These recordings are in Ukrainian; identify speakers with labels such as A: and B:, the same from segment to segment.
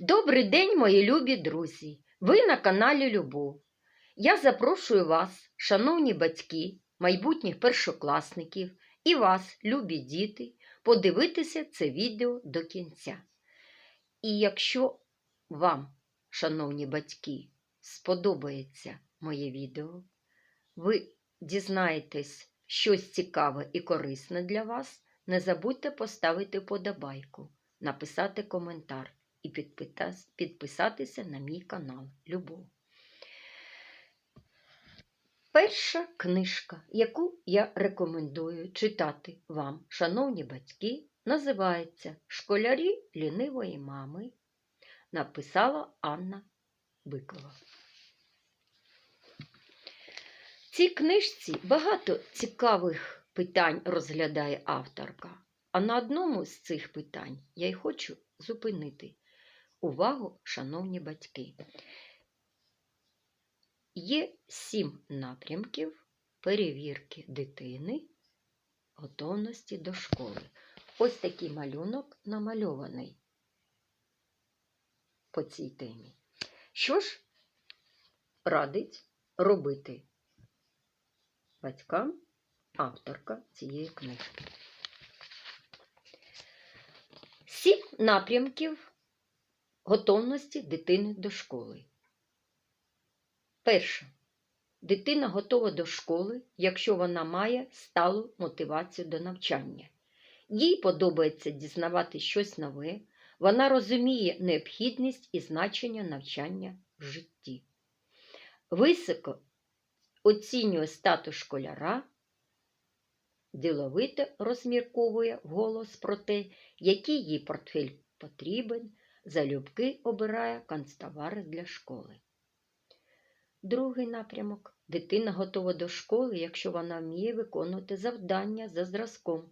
A: Добрий день, мої любі друзі! Ви на каналі Любов. Я запрошую вас, шановні батьки, майбутніх першокласників і вас, любі діти, подивитися це відео до кінця. І якщо вам, шановні батьки, сподобається моє відео, ви дізнаєтесь щось цікаве і корисне для вас, не забудьте поставити подобайку, написати коментар і підписатися на мій канал Любов. Перша книжка, яку я рекомендую читати вам, шановні батьки, називається Школярі лінивої мами. Написала Анна Бикова. В цій книжці багато цікавих питань розглядає авторка. А на одному з цих питань я й хочу зупинити увагу, шановні батьки. Є сім напрямків перевірки дитини готовності до школи. Ось такий малюнок намальований по цій темі. Що ж радить робити батькам авторка цієї книжки? Сім напрямків готовності дитини до школи. Перше. Дитина готова до школи, якщо вона має сталу мотивацію до навчання. Їй подобається дізнавати щось нове, вона розуміє необхідність і значення навчання в житті. Високо оцінює статус школяра, діловито розмірковує голос про те, який їй портфель потрібен, залюбки обирає канцтовари для школи. Другий напрямок. Дитина готова до школи, якщо вона вміє виконувати завдання за зразком.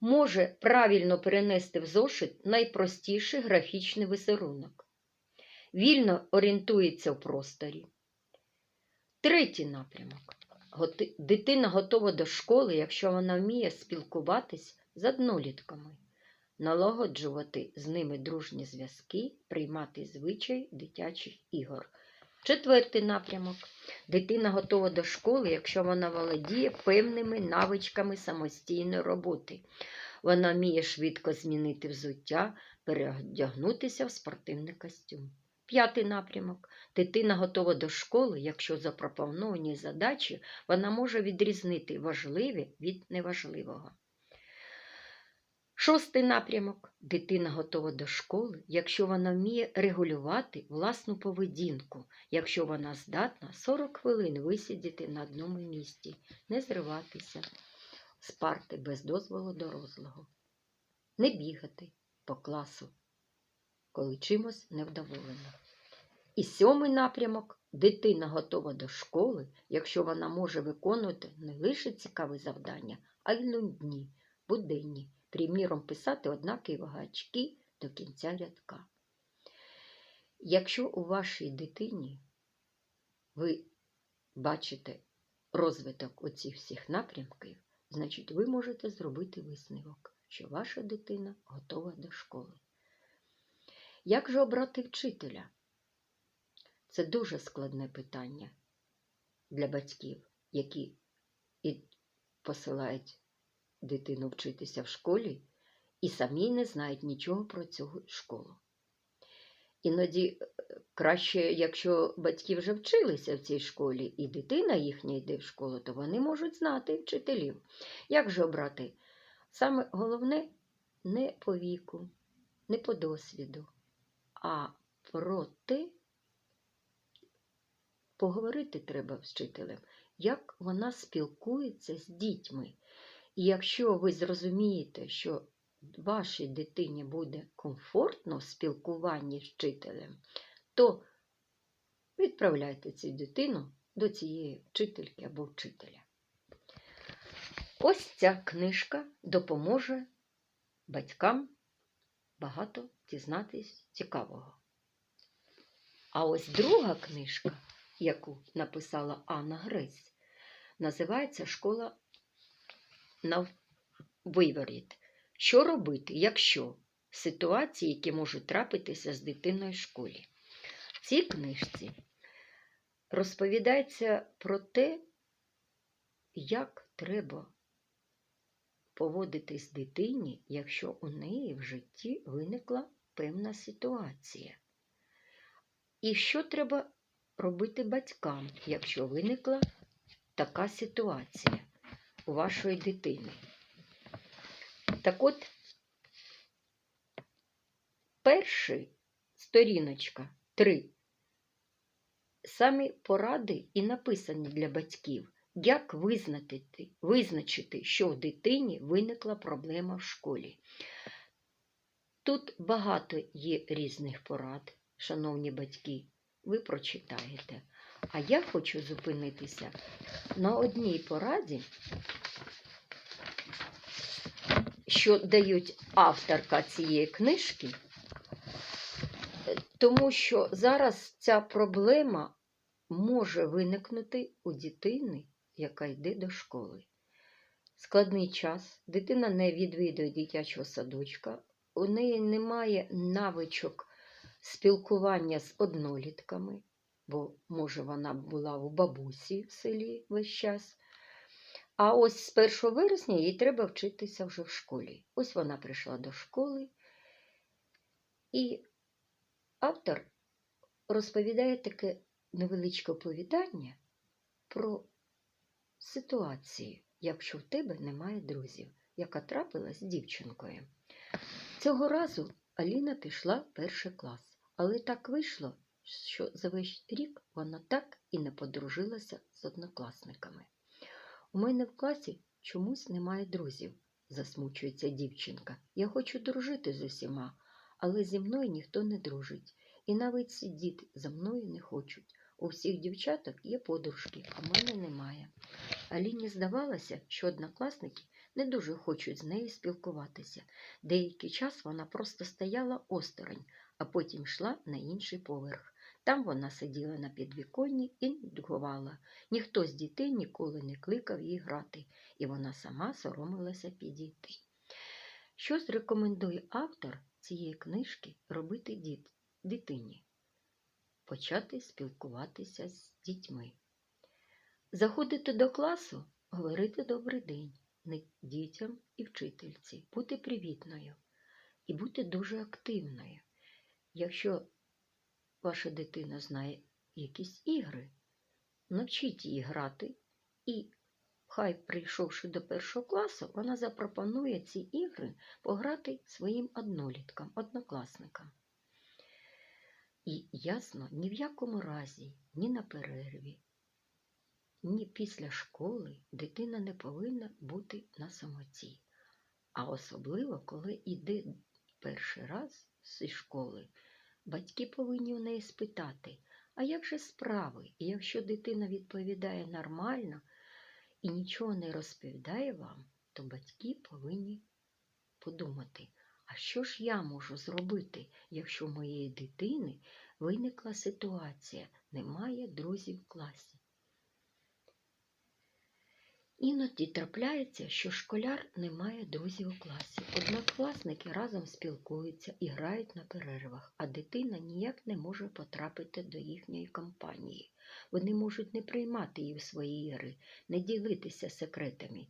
A: Може правильно перенести в зошит найпростіший графічний візерунок. Вільно орієнтується в просторі. Третій напрямок. Дитина готова до школи, якщо вона вміє спілкуватись з однолітками, налагоджувати з ними дружні зв'язки, приймати звичай дитячих ігор. Четвертий напрямок. Дитина готова до школи, якщо вона володіє певними навичками самостійної роботи. Вона вміє швидко змінити взуття, переодягнутися в спортивний костюм. П'ятий напрямок. Дитина готова до школи, якщо запропоновані задачі вона може відрізнити важливе від неважливого. Шостий напрямок. Дитина готова до школи, якщо вона вміє регулювати власну поведінку, якщо вона здатна 40 хвилин висидіти на одному місці, не зриватися з парти без дозволу дорослого, не бігати по класу, коли чимось невдоволена. І сьомий напрямок дитина готова до школи, якщо вона може виконувати не лише цікаві завдання, а й нудні, буденні, приміром писати однакові вагачки до кінця рядка. Якщо у вашій дитині ви бачите розвиток оцих всіх напрямків, значить ви можете зробити висновок, що ваша дитина готова до школи. Як же обрати вчителя? Це дуже складне питання для батьків, які і посилають дитину вчитися в школі і самі не знають нічого про цю школу. Іноді е, краще, якщо батьки вже вчилися в цій школі, і дитина їхня йде в школу, то вони можуть знати вчителів. Як же обрати? Саме головне не по віку, не по досвіду, а про те, поговорити треба з вчителем, як вона спілкується з дітьми. І якщо ви зрозумієте, що вашій дитині буде комфортно в спілкуванні з вчителем, то відправляйте цю дитину до цієї вчительки або вчителя. Ось ця книжка допоможе батькам багато дізнатись цікавого. А ось друга книжка, яку написала Анна Гресь, називається Школа на виворіт. Що робити, якщо ситуації, які можуть трапитися з дитиною в школі. В цій книжці розповідається про те, як треба поводитись дитині, якщо у неї в житті виникла певна ситуація. І що треба робити батькам, якщо виникла така ситуація вашої дитини. Так от, перший сторіночка 3. Самі поради і написані для батьків, як визначити, визначити, що в дитині виникла проблема в школі. Тут багато є різних порад, шановні батьки, ви прочитаєте. А я хочу зупинитися на одній пораді, що дають авторка цієї книжки, тому що зараз ця проблема може виникнути у дитини, яка йде до школи. Складний час, дитина не відвідує дитячого садочка, у неї немає навичок спілкування з однолітками, бо, може, вона була у бабусі в селі весь час. А ось з 1 вересня їй треба вчитися вже в школі. Ось вона прийшла до школи, і автор розповідає таке невеличке оповідання про ситуацію, якщо в тебе немає друзів, яка трапилась з дівчинкою. Цього разу Аліна пішла в перший клас, але так вийшло, що за весь рік вона так і не подружилася з однокласниками. У мене в класі чомусь немає друзів, засмучується дівчинка. Я хочу дружити з усіма, але зі мною ніхто не дружить. І навіть сидіти за мною не хочуть. У всіх дівчаток є подружки, а в мене немає. Аліні здавалося, що однокласники не дуже хочуть з нею спілкуватися. Деякий час вона просто стояла осторонь, а потім йшла на інший поверх. Там вона сиділа на підвіконні і нудьгувала. Ніхто з дітей ніколи не кликав її грати, і вона сама соромилася підійти. Що зрекомендує автор цієї книжки робити діт, дитині? Почати спілкуватися з дітьми. Заходити до класу, говорити добрий день дітям і вчительці, бути привітною і бути дуже активною. Якщо ваша дитина знає якісь ігри, навчіть її грати, і хай, прийшовши до першого класу, вона запропонує ці ігри пограти своїм одноліткам, однокласникам. І ясно, ні в якому разі, ні на перерві, ні після школи дитина не повинна бути на самоті. А особливо, коли йде перший раз зі школи, батьки повинні у неї спитати, а як же справи? І якщо дитина відповідає нормально і нічого не розповідає вам, то батьки повинні подумати, а що ж я можу зробити, якщо у моєї дитини виникла ситуація, немає друзів в класі? Іноді трапляється, що школяр не має друзів у класі. Однокласники разом спілкуються і грають на перервах, а дитина ніяк не може потрапити до їхньої компанії. Вони можуть не приймати її в свої ігри, не ділитися секретами.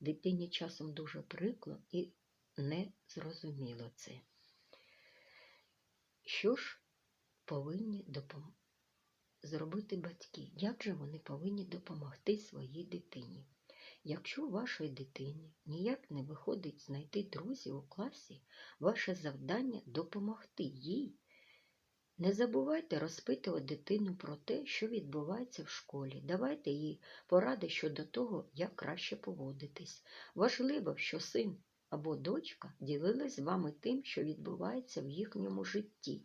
A: Дитині часом дуже прикло і не зрозуміло це. Що ж повинні допом... зробити батьки? Як же вони повинні допомогти своїй дитині? Якщо у вашої дитині ніяк не виходить знайти друзів у класі, ваше завдання допомогти їй. Не забувайте розпитувати дитину про те, що відбувається в школі. Давайте їй поради щодо того, як краще поводитись. Важливо, що син або дочка ділились з вами тим, що відбувається в їхньому житті.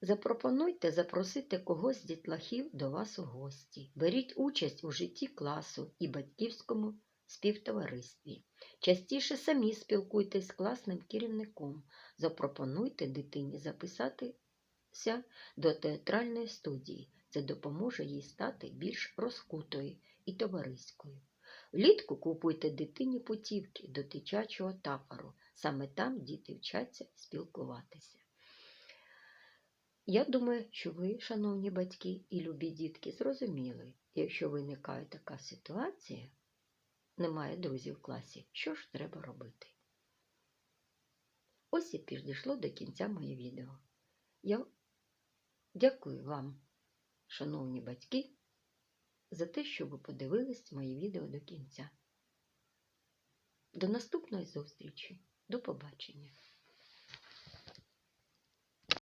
A: Запропонуйте запросити когось з дітлахів до вас у гості. Беріть участь у житті класу і батьківському співтоваристві. Частіше самі спілкуйтесь з класним керівником. Запропонуйте дитині записатися до театральної студії. Це допоможе їй стати більш розкутою і товариською. Влітку купуйте дитині путівки до дитячого табору. Саме там діти вчаться спілкуватися. Я думаю, що ви, шановні батьки і любі дітки, зрозуміли, якщо виникає така ситуація, немає друзів в класі, що ж треба робити? Ось і підійшло до кінця моє відео. Я дякую вам, шановні батьки, за те, що ви подивились моє відео до кінця. До наступної зустрічі. До побачення.